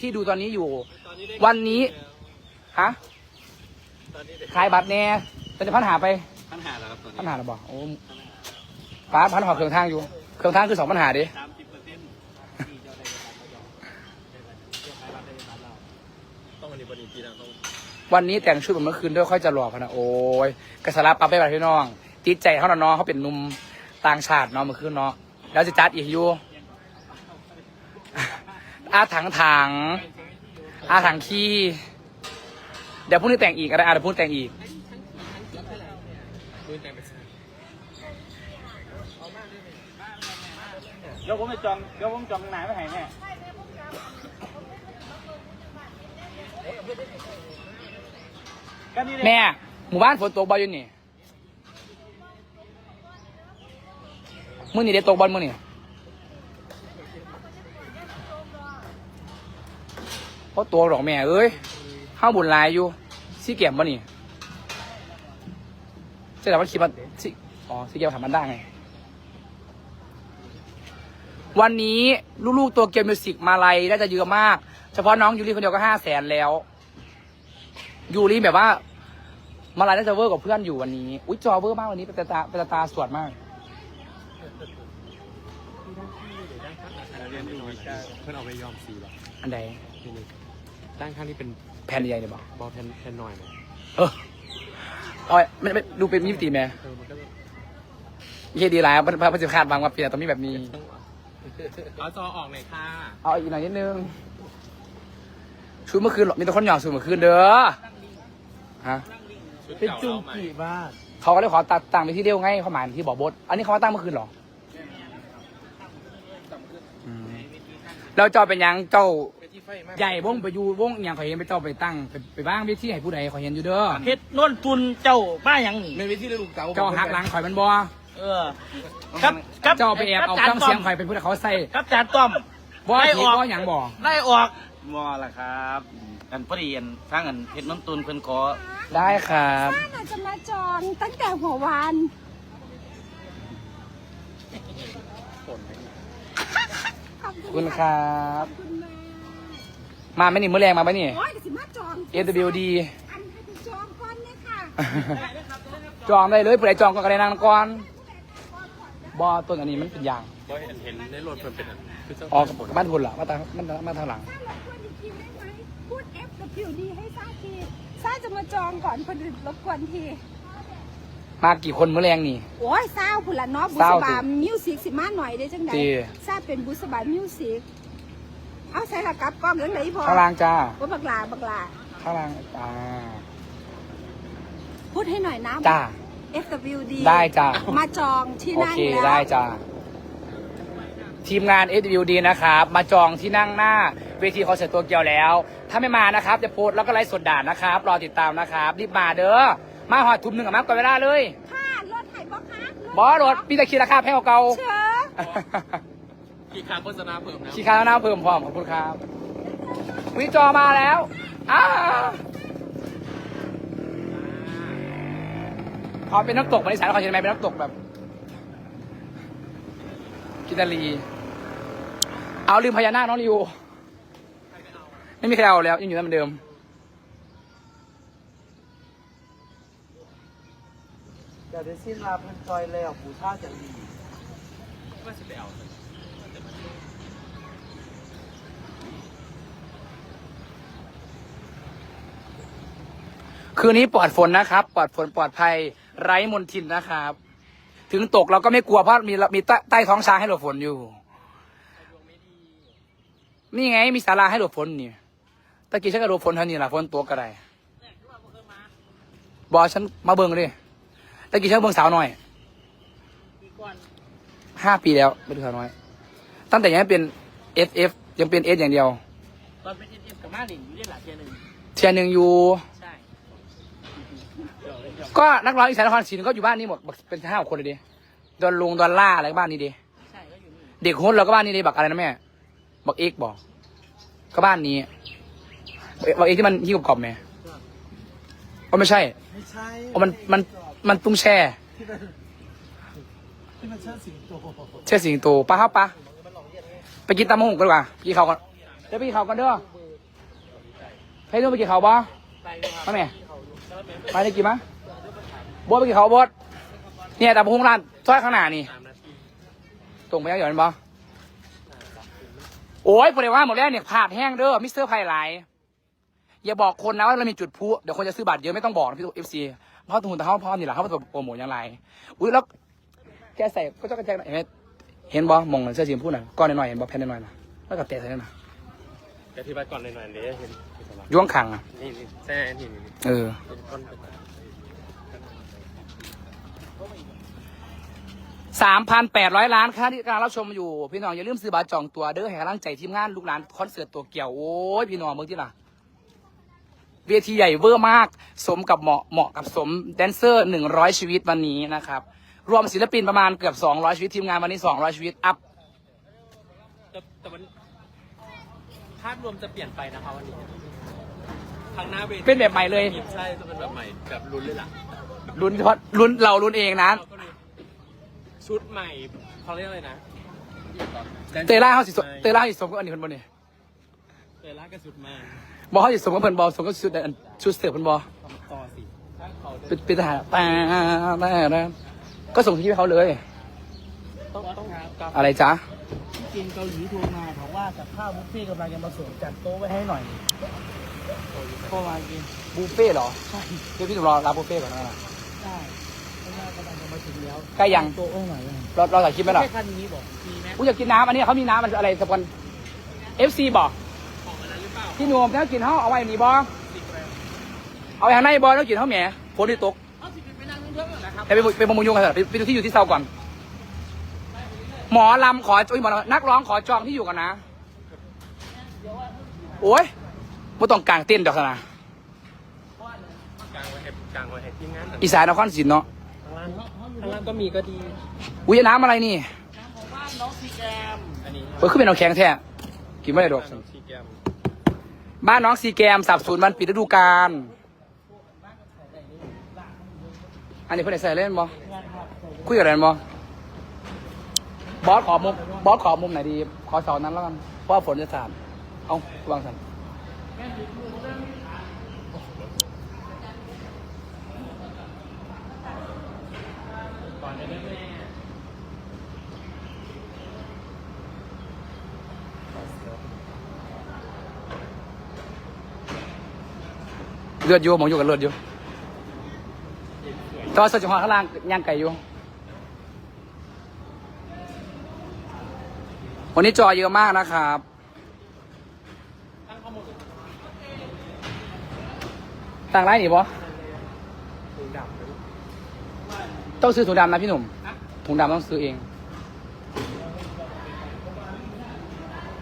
ที่ดูตอนนี้อยู่ตอนนี้ได้วันนี้ฮะตอนนี้ได้ขายบัตรแน่แต่จะพันหาไปปัญหาแล้วครับตอนพันนี้หาหรือเปล่าโอ้ป้าพันหาเครื่องทางอยู่ เครื่องทางคือสองปัญหาดิสามสิบเปอร์เซ็นต์ที่เจ้าได้บัตรเรายอมเจ้าขายบัตรได้บัตรเราต้องวันนี้วันนี้ปีหน้าต้องวันนี้แต่งชุดเหมือนเมื่อคืนด้วยค่อยจะหล่อพะนะโอ้ยกระสารับปั๊บไปบัตรพี่น้องติดใจเขาหน่อยเน้องเขาเป็นหนุ่มต่างชาติเนาะเมื่อคืนเนาะแล้วจะจัดอีกอยู่ อาถังถังอาถังขี้เดี๋ยวพรุ่งนี้แต่งอีกอะไรอะเดี๋ยวพรุ่งนี้แต่งอีกดูแต่งไปเดี๋ยวผมไปจองเดี๋ยวผมจองหนาไม่ให้แม่ก็นี่เลยแม่หมู่บ้านฝนตกบ่อยอยู่นี่มื่อนี่ได้ตกบอลมื่อนี่เพ ราะตัวหรอกแม่เอ้ยห้าบุญลายอยู่ซี่เก็บบ่นี่ใช่แต่ว่าคิดว่าซี่อ๋อซี่เก็บทำมันได้ไง วันนี้ลูกๆตัวเกียมมิวสิกมาลัยน่าจะเยอะมาก เฉพาะน้องยูริคนเดียวก็ห้าแสนแล้ว ยูริแบบว่า มาลายน่าจะเวอร์กว่าเพื่อนอยู่วันนี้ อุ้ยจอเวอร์มากวันนี้เป็นตาตาเป็นตาตาสวดมากเพื่อนเอาไปยอมสีหรออันใด ด้านข้างที่เป็นแผ่นใหญ่เนี่ยบอกบอลแผ่นแผ่นหน่อยไหมเออเอาไว้ไม่ไม่ดูเป็นมิติแม่เออมันก็เย่ดีหลายพระพระจิตคาดบางว่าเปลี่ยนต้องมีแบบนี้ เอาจอออกหน่อยค่ะเอาอีกหน่อยนิดนึงชุดเมื่อคืนหรอมีแต่คนหยอกชุดเมื่อคืนเด้อฮะเป็นจุงกี่บ้าเขาก็เลยขอตัดตั้งไปที่เดียวไงเขาหมายที่บอกบดอันนี้เขามาตั้งเมื่อคืนเหรออืมแล้วเจ้าเป็นหยังเจ้าไปที่ไฟมาก ใหญ่วงไปอยู่วงอหย่างขอยเห็นไปเจ้าไปตั้งไปไปบ้างเวทีให้ผู้ใดขอยเห็นอยู่เด้อเพชรนวลตุนเจ้าบ้าหยังนี่เป็นวิธีลูกเต๋าเจ้าหักหลังข่อยมันบ่เออกับกับเจ้าไปแอบเอากับเครื่องเสียงจานต้อมข่อยเป็นผู้ใดเขาใส่กับจานต้อมบ่ไล่ถีออกบ่หยังบ่ได้ออกมอละครับอันพอดีอันทางอันเพชรน้ำตุนเพิ่นขอได้ครับป้าน่ะจะมาจองตั้งแต่หัววันขอบขอบคุคุณณค่ะครับ ขอบคุณแม่ มาไหม่นี่มื้อแรงมาไหมนี่ โอ้ยเดี๋ยวสิมาจอง AWD อันให้คุณจองก่อนเนี่ยค่ะจองได้เลยผู้ใดจองก็กระไดนางก่อนบ่ต้นอันนี้มันเป็นยางบอเห็นเห็นในรถเพิ่นเป็นอันคือเจ้าออกบ้านพุ่นล่ะมาทางมันมาทางหลัง ถ้ารบกวนอีกทีได้ไหมพูด F W D ให้ซ่าทีซ่าจะมาจองก่อนคนอื่นรบกวนที มากี่คนมื้อแรงนี่ โอ้ยซ่าผุนละเนาะบุเศร้าษสิบามิวสิกสิมาหน่อยได้จังไดดีซ่าเป็นบุษบามิวสิก เอาใส่ละกับกล้องยังไงพอข้างล่างจ้าว่าบักลาบักลาข้างล่างจ้าพูดให้หน่อยนะจ้า FWD ได้จ้ามาจองที่โอนั่งเคแล้วได้จ้าทีมงาน SWD นะครับ มาจองที่นั่งหน้าเวทีคอนเสิร์ตตัวเกียวแล้ว ถ้าไม่มานะครับ จะโพสต์แล้วก็ไลฟ์สดด่านะครับ รอติดตามนะครับ รีบมาเด้อ มาหอดทุ่มหนึ่งกับมากกว่าเวลาเลยค่ะรถไถบอคะบอสรถมีแต่คิดราคาแพงกว่าเก่าเชิญ กี่ครั้งโฆษณาเพิ่มนะขี้ค้าหน้าเพิ่มพร้อมขอบคุณครับวิจอมาแล้วอ้าขอเป็นน้ำตกมาในสายขอเห็นไหมเป็นน้ำตกแบบกินนารีเอาลืมพญานาคน้องริวไม่มีใครเอาแล้วยังอยู่นั่นเหมือนเดิม จะได้สิ้นลาเพิ่นซอยแล้วผู้ท่าจะดี ว่าสิไปเอา คืนนี้ปลอดฝนนะครับ ปลอดฝนปลอดภัยไร้มลทินนะครับ ถึงตกเราก็ไม่กลัวเพราะมีมีใต้ใต้ท้องช้างให้หลบฝนอยู่ นี่ไงมีศาลาให้หลบฝนนี่ตะกี้ฉันก็หลบฝนเท่านี้แหละฝนตัวกระไดบอฉันมาเบิ่งเลยตะกี้ฉันเบิ่งสาวหน่อยห้าปีแล้วไม่ดูสาวน้อย ตั้งแต่ยังเป็นเอฟเอฟยังเป็นเอสอย่างเดียวตอนเป็นเอ็นกับมาหนิงอยู่ได้หลายเทียหนึ่งเทียร์หนึ่งอยู่ใช่ ก็นักร้องอีสานนครศรีก็อยู่บ้านนี้หมดเป็นห้าคนเลยดิดอนลุงดอนล่าอะไรก็บ้านนี้ดิใช่ก็อยู่นี่เด็กโฮสเราก็บ้านนี้ดิบักอะไรนะแม่บักเอกบอกก็บ้านนี้บักเอกที่มันที่กรอบๆไหมก็ไม่ใช่ไม่ใช่อ๋อมันมันมันตุ้งแช่ที่มันเชิดสิงโตแช่สิงโตปลาครับปลาไปกินตำมะฮุงกันดีกว่าพี่เขากันเดี๋ยวพี่เขากันเด้อให้นุ่มไปกี่เขาบ่มาแม่ ไปได้กี่มะบดไปกี่เขาบดเนี่ยแต่พุ่งร้านซอยข้างหน้านี่ตรงไปยังหย่อนบ่โอ้ยประเดี๋ยว่าหมดแล้วเนี่ยผาดแห้งเด้อมิสเตอร์ไพไลอย่าบอกคนนะว่าเรามีจุดพลุเดี๋ยวคนจะซื้อบัตรเยอะไม่ต้องบอกนะพี่ตุ๊กเอฟซีเพราะทุนแต่เขาพร้อมนี่แหละเขาจะโปรโมทยังไงอุ้ยแล้วแกใส่ก็จะกระจายเห็นไหมเห็นบ่มองเสื้อสีชมพูน่ะก้อนหน่อยเห็นบ่แผ่นหน่อยๆนะแล้วกับแตะใส่นั่นน่ะอธิบายก่อนหน่อยๆเดี๋ยวเห็น ย่วงขังอะนี่นี่แซ่นี่นี่เออ เป็นต้นไปสามพันแปดร้อยล้านค่าที่การรับชมอยู่ พี่น้องอย่าลืมซื้อบัตรจองตัวเด้อให้กำลังใจทีมงานลูกหลานคอนเสิร์ตตัวเกี่ยวโอ้ยพี่น้องเมื่อที่ล่ะเวทีใหญ่เวอร์มาก สมกับเหมาะเหมาะกับสมแดนเซอร์หนึ่งร้อยชีวิตวันนี้นะครับ รวมศิลปินประมาณเกือบสองร้อยชีวิตทีมงานวันนี้สองร้อยชีวิตอัพ แต่แต่มัน ภาพรวมจะเปลี่ยนไปนะคะวันนี้ทางหน้าเวทีเป็นแบบใหม่เลย ใช่จะเป็นแบบใหม่แบบลุ้นเลยล่ะลุ้นเฉพาะลุ้นเราลุ้นเองนะแล้วก็เลยชุดใหม่เขาเรียกอะไรนะเตล่าเขาสิสมเตล่าเขาสิสมกับอันนี้คนบนนี่เตล่ากับชุดใหม่บอกเขาสิสมกับเพิ่นบอสมกับชุดอันชุดเสือเพิ่นบอต่อสิถ้าเขาเป็นเป็นทหารแต่แต่ก็ส่งที่ให้เขาเลย ต้องต้องกับอะไรจ๊ะ กินเกาหลีโทรมาบอกว่ากับข้าวบุฟเฟ่ต์กำลังจะมาส่งจัดโต๊ะไว้ให้หน่อยก็มากินบุฟเฟ่ต์เหรอใช่เดี๋ยวพี่จะรอรับบุฟเฟ่ต์ก่อนนะได้เพราะว่ากำลังจะมาถึงแล้วใกล้ยังโต๊ะไว้หน่อยเลยเราเราถ่ายคลิปไหมล่ะแค่คันนี้บอกมีไหมกูอยากกินน้ำอันนี้เขามีน้ำมันอะไรสปอนเอฟซีบอกพี่หนุ่มแล้วกินเขาเอาไว้นี่บอเอาไว้ข้างในบอแล้วกินเขาแหมฝนที่ตกไปไปไปประมงยุงกันเถอะไปไปดูที่อยู่ที่เซาก่อน หมอลำขอโอ้ยหมอลำนักร้องขอจองที่อยู่ก่อนนะ โอ้ยไม่ต้องกลางเต้นดอกนะกลางไว้ให้กลางไว้ให้ทีมงานอีสานนครศรีเนาะข้างล่างข้างล่างก็มีก็ดี อุ้ยน้ำอะไรนี่อันนี้เฮ้ยขึ้นเป็นเอาแข็งแท้กินไม่ได้ดอกน้ำชีแกมบ้านน้องซีแกมสับสูนย์วันปิดฤดูกาลอันนี้เพื่อนได้ใส่เล่นบอคุยกับอะไรบอ บอสขอมุมบอสขอมุมไหนดี ขอเสานั้นแล้วกันเพราะว่าฝนจะสาดเอาวางสันเลือดอยู่มองอยู่กับเลือดอยู่แตอนสัจจ์ข้างล่างย่างไก่อยู่ วันนี้จอเยอะมากนะครับ ต่างไรนี่บอต้องซื้อถุงดำนะพี่หนุ่ม ถุงดำต้องซื้อเอง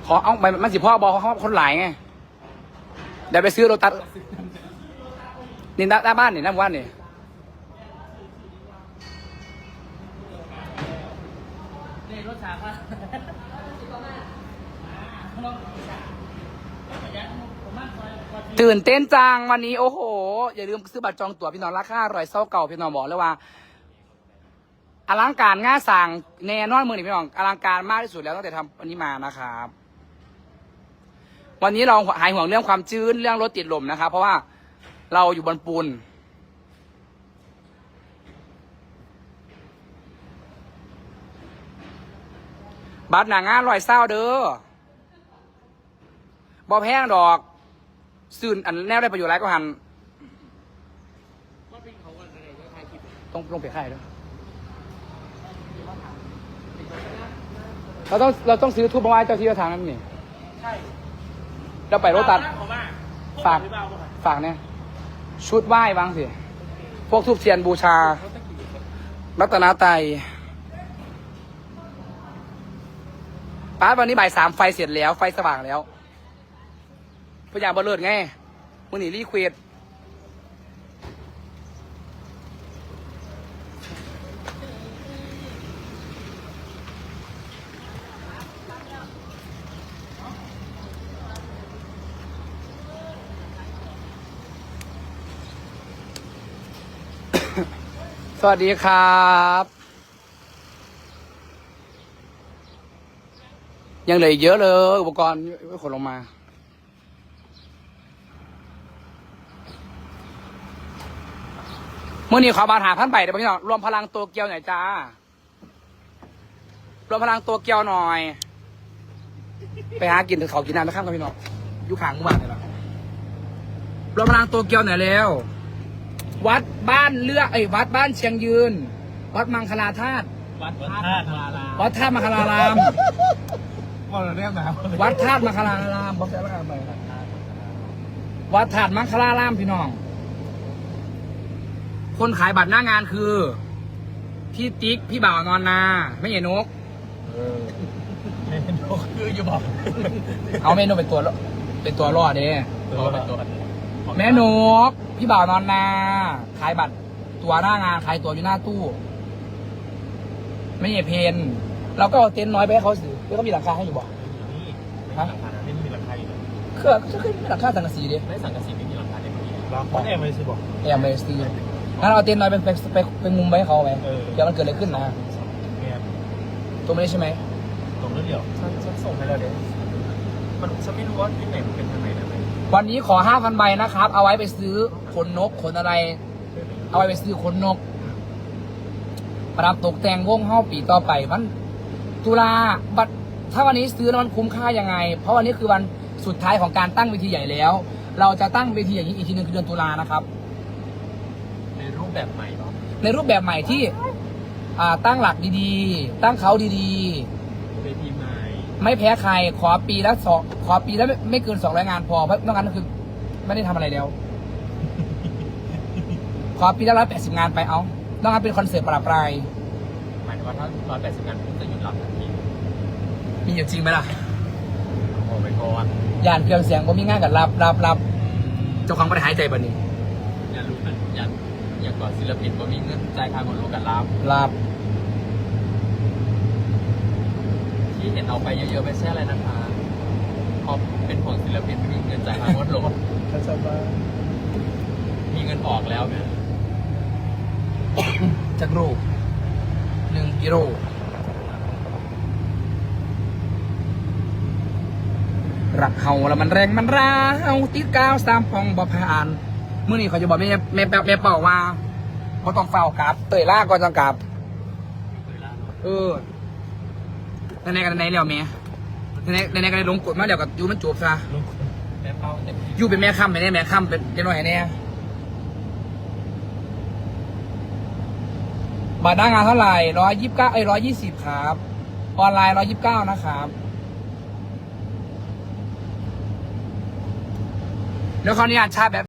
ขอเอาไปมันสิพ่อบอเขาคนหลายไง เดี๋ยวไปซื้อโรตัสนี่หน้าบ้านนี่หน้าบ้านนี่ ตื่นเต้นจังวันนี้โอ้โห อย่าลืมซื้อบัตรจองตั๋วพี่น้องราคาอร่อยเศร้าเก่าพี่น้องบอกเลยว่า อลังการง่าสั่งแน่นอนมือนี่พี่น้องอลังการมากที่สุดแล้วตั้งแต่ทำวันนี้มานะครับ วันนี้เราหายห่วงเรื่องความชื้นเรื่องรถติดลมนะครับ เพราะว่าเราอยู่บนปูนบัตรหนังงานลอยเศร้าเด้อบอแพงดอก ซื่นอันแนวได้ประโยชน์ไรก็หันต้องลงไปค่ายด้วยเราต้องเราต้องซื้อทูบมาไหว้เจ้าที่เจ้าทางนั่นนี่ใช่เราไปรถตัดผมว่าฝากฝากเนี่ยชุดไหว้บ้างสิพวกทูบเทียนบูชารัตนาไตรป้าวันนี้บ่ายสามไฟเสร็จแล้ว ไฟสว่างแล้ว พยายามบลเลิศไงมึงหนีรีเควดสวัสดีครับยังเหลือเยอะเลย อุปกรณ์ขนลงมา เมื่อนี้ขอบาทหาพันใบเดี๋ยวพี่น้องรวมพลังตัวเกียวหน่อยจ้า รวมพลังตัวเกียวหน่อย ไปหากินถึงเขากินน้ำไปข้ามกันพี่น้องอยู่ข้างหมู่บ้านเลยล่ะรวมพลังตัวเกียวหน่อยเร็ววัดบ้านเลือกไอ้ยวัดบ้านเชียงยืน วัดมังคลาธาตุวัดธาตุมาลาวัดท่ามังคลารามว่าเราเรียกนะวัดธาตุมังคลารามบอกแต่ละกันไปวัดธาตุมังคลารามพี่น้อง คนขายบัตรหน้างานคือ พี่ติ๊ก พี่บ่าวนอนนา ไม่ใช่นก คืออยู่บอกเอาเมนูเป็นตัวเป็นตัวรอดเด้ตัวเป็นตัวแม่นก พี่บ่าวนอนนา ขายบัตรตัวหน้างานขายตัวอยู่หน้าตู้ ไม่ใช่เพนเราก็เอาเต็นท์น้อยไปให้เขาสิเพื่อเขามีหลังคาให้อยู่บ่ฮะไม่มีราคาอยู่เครื่องก็คือมีหลังคาสังกะสีดิไม่สังกะสีไม่มีราคาได้ไหมเราคนแอบไปสิบอกแอมเบสตี งั้นเอาเต็นท์น้อยไปไปไปไปมุมไว้ให้เขาไหมเออ เดี๋ยวมันเกิดอะไรขึ้นนะแอบตัวไม่ได้ใช่ไหมตรงนั้นเดียวฉันฉันส่งให้แล้วเดี๋ยวมันฉันไม่รู้ว่าที่ไหนมันเป็นทางไหนนะวันนี้ขอห้าพันใบนะครับ เอาไว้ไปซื้อขนนกขนอะไร เอาไว้ไปซื้อขนนก ประดับตกแต่งวงเฮ้าปีต่อไปมัน ตุลาบัตรถ้าวันนี้ซื้อแล้วมันคุ้มค่ายังไง เพราะวันนี้คือวันสุดท้ายของการตั้งเวทีใหญ่แล้ว เราจะตั้งเวทีอย่างนี้อีกทีหนึงคือเดือนตุลานะครับในรูป แบบใหม่หรอในรูปแบบใหม่ที่อ่าตั้งหลักดีๆ ตั้งเขาดีเวทีใหม่ๆ ไม่แพ้ใครขอปีละสองขอปีละไม่ไม่เกินสองร้อยงานพอเพราะนอกนั้นก็คือ ไม่ได้ทำอะไรแล้ว ขอปีละร้อยแปดสิบงานไปเอานอกนั้นเป็นคอนเสิร์ตประปรายหมายถึงว่าถ้าร้อยแปดสิบงานผมจะหยุดรับทันทีมีอยู่จริงไหมล่ะ โอ้ไปก่อนยานเครื่องเสียงว่ามีงานกับรับรับรับเจ้าของไม่ได้หายใจบันนี้ อย่ารู้กันอย่า อย่าก่อนศิลปินว่ามีเงินจ่ายค่าขนลูกกันรับรับที่เห็นเอาไปเยอะๆไม่ใช่อะไรนะคะเพราะเป็นผลศิลปินไม่มีเงินจ่ายค่างดรถทัศบามีเงินออกแล้วเนี่ยจากรูปหนึ่งกิโลรักเฮาแล้วมันแรงมันร้าวติดกาวสามปองบ่ผ่าน เมื่อนี้เขาจะบอกแม่แม่แม่แม่เป่าว่าเขาต้องเฝ้ากลับ เตยล่าก่อนจังกลับ เออในในกันในแล้วแม่ในในในกันลงกดมาเดี๋ยวกับยูมันจบซะแม่เป้ายูเป็นแม่ค่ำไปแน่แม่ค่ำเป็นเจ้าหน่อยแน่บัตรหน้างานเท่าไหร่ร้อยยี่สิบเก้าไอ้ร้อยยี่สิบครับ ออนไลน์ร้อยยี่สิบเก้านะครับแล้วขออนุญาตชาแบบ